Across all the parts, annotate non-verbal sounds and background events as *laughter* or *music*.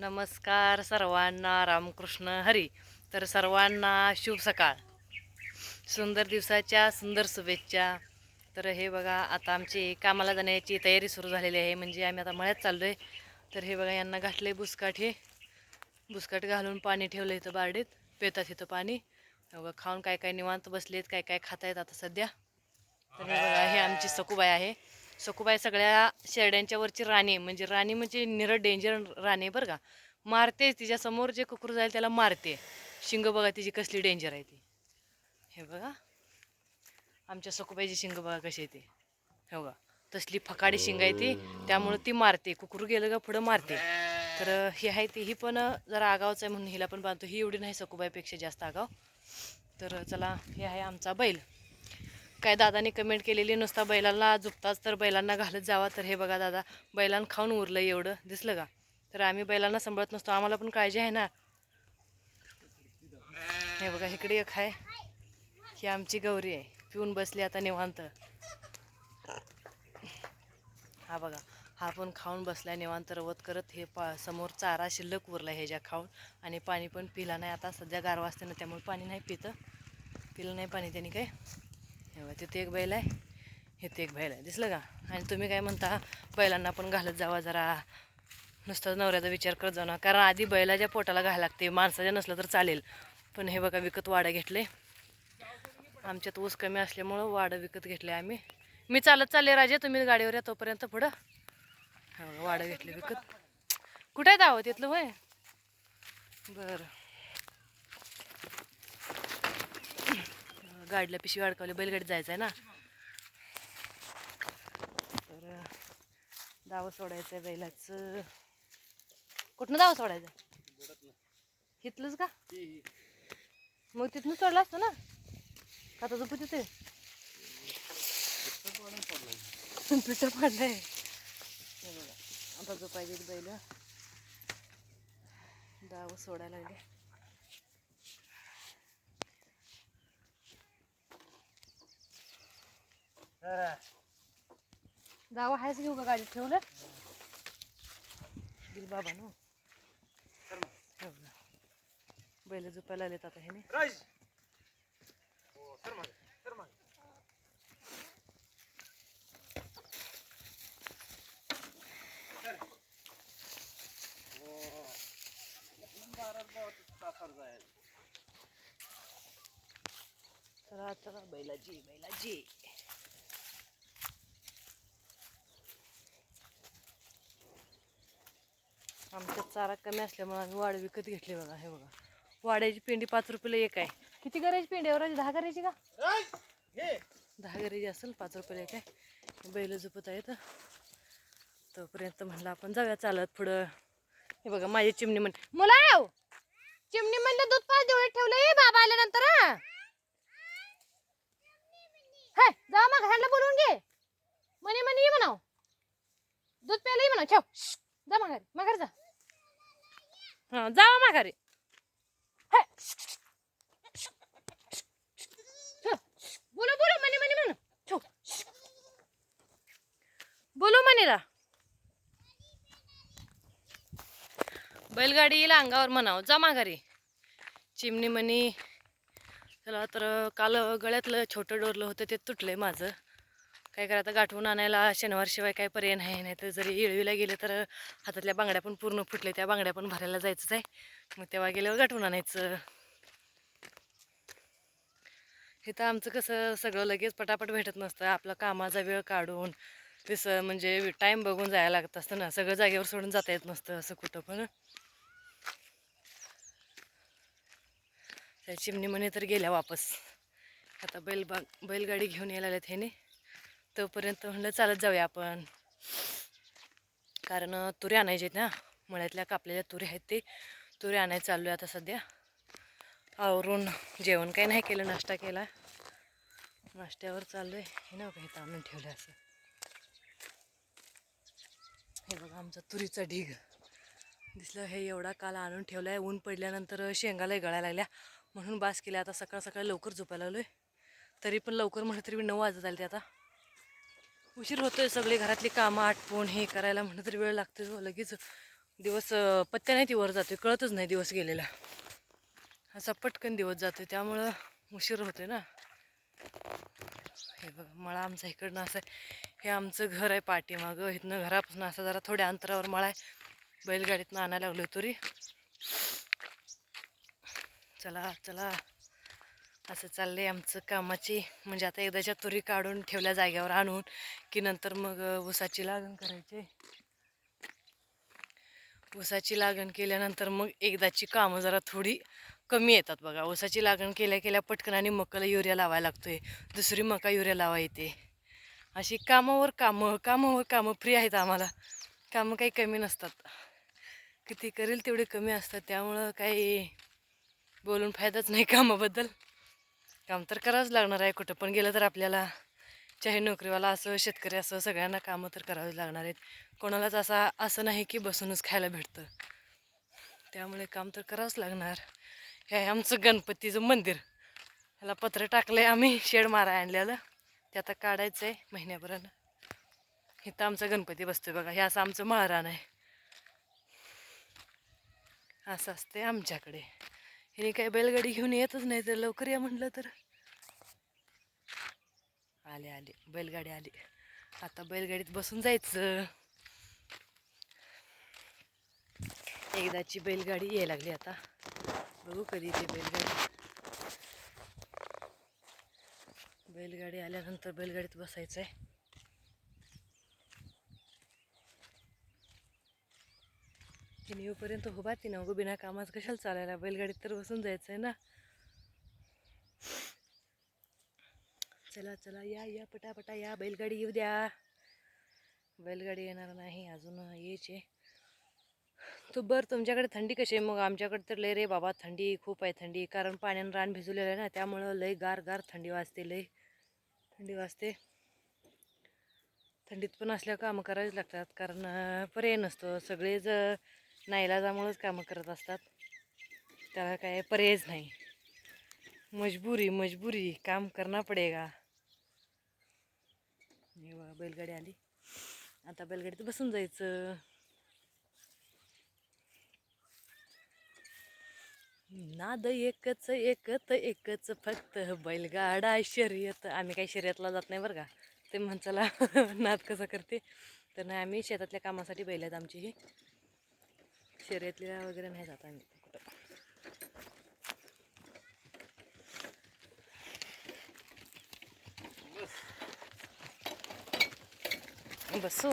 नमस्कार सर्वांना रामकृष्ण हरी. तर सर्वांना शुभ सकाळ. सुंदर दिवसाच्या सुंदर शुभेच्छा. तर हे बघा आता आमची कामाला जाण्याची तयारी सुरू झालेली आहे. म्हणजे आम्ही आता मळ्यात चाललो आहे तर हे बघा यांना घातले बुसकाट हे. बुसकाट घालून पाणी ठेवलं इथं बारडीत. पेतात इथं पाणी. बघा खाऊन काय काय निवांत बसलेत काय काय खातायत आता सध्या. तर हे बघा हे आमची सकुबाई आहे. सकुबाई सगळ्या शेरड्यांच्या वरची राणी म्हणजे राणी म्हणजे निर डेंजर राणी बरं का. मारते तिच्या समोर जे कुकुर जाईल त्याला मारते. शिंग बघा तिची कसली डेंजर आहे ती. हे बघा. आमच्या सकुबाईची शिंग बघा कशी येते हे बघा. तसली फकाडी शिंग आहे ती. त्यामुळं ती मारते. कुकरू गेलं का पुढं मारते. तर ही आहे ती. ही पण जरा आगावच आहे म्हणून हिला पण बांधतो. ही एवढी नाही सकुबाईपेक्षा जास्त आगाव. तर चला हे आहे आमचा बैल. काय दादाने कमेंट केलेली नुसता बैलांना झुपताच तर बैलांना घालत जावा तर हे बघा दादा बैलांना खाऊन उरलं एवढं दिसलं का? तर आम्ही बैलांना सांभाळत नसतो आम्हाला पण काळजी आहे ना. हे बघा इकडे एक आहे ही आमची गौरी आहे पिऊन बसली आता निवांत. हा बघा हा पण खाऊन बसला निवांत रवत करत हे पा समोर चारा शिल्लक उरला ह्याच्या खाऊन आणि पाणी पण पिला नाही आता सध्या गारवा असते ना त्यामुळे पाणी नाही पितं. पिलं नाही पाणी त्यांनी काय? हे तिथे एक बैल आहे. इथे एक बैल आहे. दिसलं का? आणि तुम्ही काय म्हणता बैलांना पण घालत जावा जरा. नुसतं नवऱ्याचा विचार करत जाऊ ना कारण आधी बैलाच्या पोटाला घालायला लागते. माणसाच्या नसलं तर चालेल. पण हे बघा विकत वाडं घेतले. आमच्यात ऊस कमी असल्यामुळं वाडं विकत घेतले आम्ही. मी चालत चालले राजे तुम्ही गाडीवर या तोपर्यंत पुढं. वाडं घेतले विकत. कुठे आहे दावत तिथलं होय? बरं. गाडीला पिशवी अडकवली बैलगाडी जायचं आहे ना. तर दावं सोडायचं आहे बैलाचं. कुठनं दावं सोडायचं इथलंच का? मग तिथनं सोडला असतो ना. का तर झोपू तिथे पिठं पडलंय. आता झोपायचे बैल. दावं सोडायला लागले. दावा आहेच घेऊ का गाडीत ठेवलं? दिल बाबा नो. बैल झोपायला आलेत आता ह्याने. चला चला. बैलाजी बैलाजी. आमच्या चारा कमी असल्यामुळे आम्ही वाडे विकत घेतले बघा हे बघा. वाड्याची पेंडी पाच रुपयाला एक आहे. किती करायची पेंडी? एवढी दहा करायची का? दहा करायची असेल पाच रुपयाला एक आहे. बैल झोपत आहेत. तोपर्यंत म्हणलं आपण जाऊया चालत पुढं. हे बघा माझी चिमणी म्हण मुला चिमणी म्हणलं दूध पाच दिवस ठेवलंय बाबा आल्यानंतर हा. हाय जा मग ह्यांना बोलवून घे. म्हणे म्हणे ये म्हणाव. दूध प्यायला ये म्हणा ठेव. जा माघारी माघारी जा. हा जा माघारी. हाय. बोलो बोलो म्हणे म्हणे म्हण बोलो म्हणेला बैलगाडी येईल अंगावर म्हणाव. जा माघारी. चिमणी म्हणी चला तर काल गळ्यातलं छोटं डोरलं होतं ते तुटलंय माझं. काय करा आता गाठवून आणायला शनिवारशिवाय काय पर्याय नाही नाही तर जरी येळवीला गेले तर हातातल्या बांगड्या पण पूर्ण फुटले त्या बांगड्या पण भरायला जायचंच आहे. मग तेव्हा गेल्यावर गाठवून आणायचं. हे तर आमचं कसं सगळं लगेच पटापट भेटत नसतं आपला कामाचा वेळ काढून तसं म्हणजे टाईम बघून जायला लागत असतं ना सगळं जागेवर सोडून जाता येत नसतं असं कुठं पण. त्या चिमणी म्हणे तर गेल्या वापस. आता बैल बैलगाडी घेऊन यायला लागल्यात ह्याने तोपर्यंत म्हणलं चालत जाऊया आपण. कारण तुरी आणायचे आहेत ना. मळ्यातल्या कापलेल्या तुरी आहेत ते. तुरी आणायला चाललो आहे आता सध्या. आवरून जेवण काही नाही केलं नाश्ता केला. नाश्त्यावर चाललो आहे हे ना काही आणून ठेवलं असं. हे बघा आमचा तुरीचा ढीग. दिसलं हे एवढा काल आणून ठेवला आहे ऊन पडल्यानंतर शेंगालाही गळायला लागल्या. म्हणून बास केल्या. आता सकाळ सकाळी लवकर झोपायला लागलो आहे तरी पण लवकर म्हटलं तरी नऊ वाजत आले ते आता. उशीर होतोय सगळे घरातली कामं आटपून हे करायला म्हणलं तरी वेळ लागतो हो, लगेच दिवस पत्त्या नाही ती वर जाते कळतच नाही दिवस गेलेला. असा पटकन दिवस जातो त्यामुळं उशीर होतोय ना. हे बघा मळा आमचा इकडनं असं आहे. हे आमचं घर आहे पाठीमागं इथनं घरापासून असं जरा थोड्या अंतरावर मळा आहे. बैलगाडीतनं आणायला लागलो तरी. चला चला. असं चाललं आहे आमचं कामाची. म्हणजे आता एकदाच्या तुरी काढून ठेवल्या जाग्यावर आणून की नंतर मग ऊसाची लागण करायची. ऊसाची लागण केल्यानंतर मग एकदाची कामं जरा थोडी कमी येतात बघा. ऊसाची लागण केल्या केल्या पटकन आणि मकाला युरिया लावायला लागतोय. दुसरी मका युरिया लावा येते अशी कामावर कामं कामावर कामं फ्री आहेत आम्हाला. कामं काही कमी नसतात. किती करेल तेवढे कमी असतात. त्यामुळं काही बोलून फायदाच नाही कामाबद्दल. काम तर करावंच लागणार आहे. कुठं पण गेलं तर आपल्याला चाहे नोकरीवाला असो शेतकरी असो सगळ्यांना कामं तर करावीच लागणार आहेत. कोणालाच असा असं नाही की बसूनच खायला भेटतं. त्यामुळे काम तर करावंच लागणार. हे आहे आमचं गणपतीचं मंदिर. ह्याला पत्र टाकलं आहे आम्ही शेड मारा आणलेलं. ते आता काढायचं आहे महिन्याभरानं. इथं आमचा गणपती बसतो बघा. हे असं आमचं महाराण आहे. असं असते आमच्याकडे. हिने काय बैलगाडी घेऊन येतच नाही तर लवकर या म्हटलं तर. आले आले. बैलगाडी आली. आता बैलगाडीत बसून जायचं. एकदाची बैलगाडी यायला लागली आता. बघू कधी ते बैलगाडी. बैलगाडी आल्यानंतर बैलगाडीत बसायचं आहे तिने येऊपर्यंत हो ती ना उगं बिना कामाच कशाला चालायला? बैलगाडीत तर बसून जायचं आहे ना. चला चला या या पटापटा या बैलगाडी येऊ द्या. बैलगाडी येणार नाही अजून यायचे. तू बरं तुमच्याकडे थंडी कशी आहे? मग आमच्याकडे तर लय रे बाबा थंडी खूप आहे थंडी. कारण पाण्यानं रान भिजवलेलं आहे ना त्यामुळं लय गार गार थंडी वाजते लय थंडी वाजते. थंडीत पण असल्या कामं करावीच लागतात कारण पर्याय नसतो. सगळेच नाईलाजामुळंच कामं करत असतात. त्याला काय पर्यायच नाही. मजबुरी मजबुरी. काम करना पडेगा हे बघा बैलगाडी आली. आता बैलगाडीत बसून जायचं. नाद एकच एकच एकच फक्त बैलगाडा शर्यत. आम्ही काही शर्यतला जात नाही बरं का. ते म्हणचाला *laughs* नाद कसं करते. तर नाही आम्ही शेतातल्या कामासाठी बैल आहेत आमची ही. शर्यतला वगैरे नाही जात आम्ही कुठं बसू.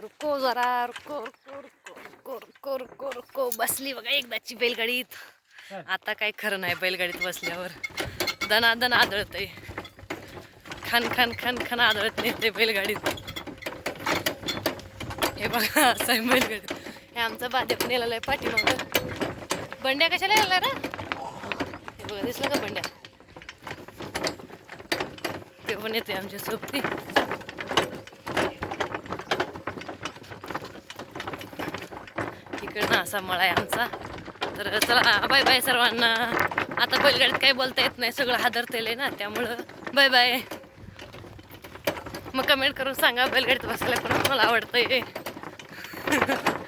रुको जरा रुको रुको रुको रुको रुको रुको रुको. बसली बघा एकदाची बैलगाडीत. आता काय खरं नाही बैलगाडीत बसल्यावर. दना दन आदळतंय. खन खन खन खन आदळत नाही ते बैलगाडीत. हे बघा असं आहे बैलगाडीत. हे आमचा बाद्या पण यायला पाठीमागं बंड्या कशाला यायला ना हे बघा दिसलं का बंड्या? ते पण येते आमच्या सोबती. इकडनं असा मळा आहे आमचा. तर चला बाय बाय सर्वांना. आता बैलगाडीत काही बोलता येत नाही सगळं हादरतेलं ना त्यामुळं बाय बाय मग कमेंट करून सांगा बैलगाडीत बसायला पण मला आवडतंय. *laughs*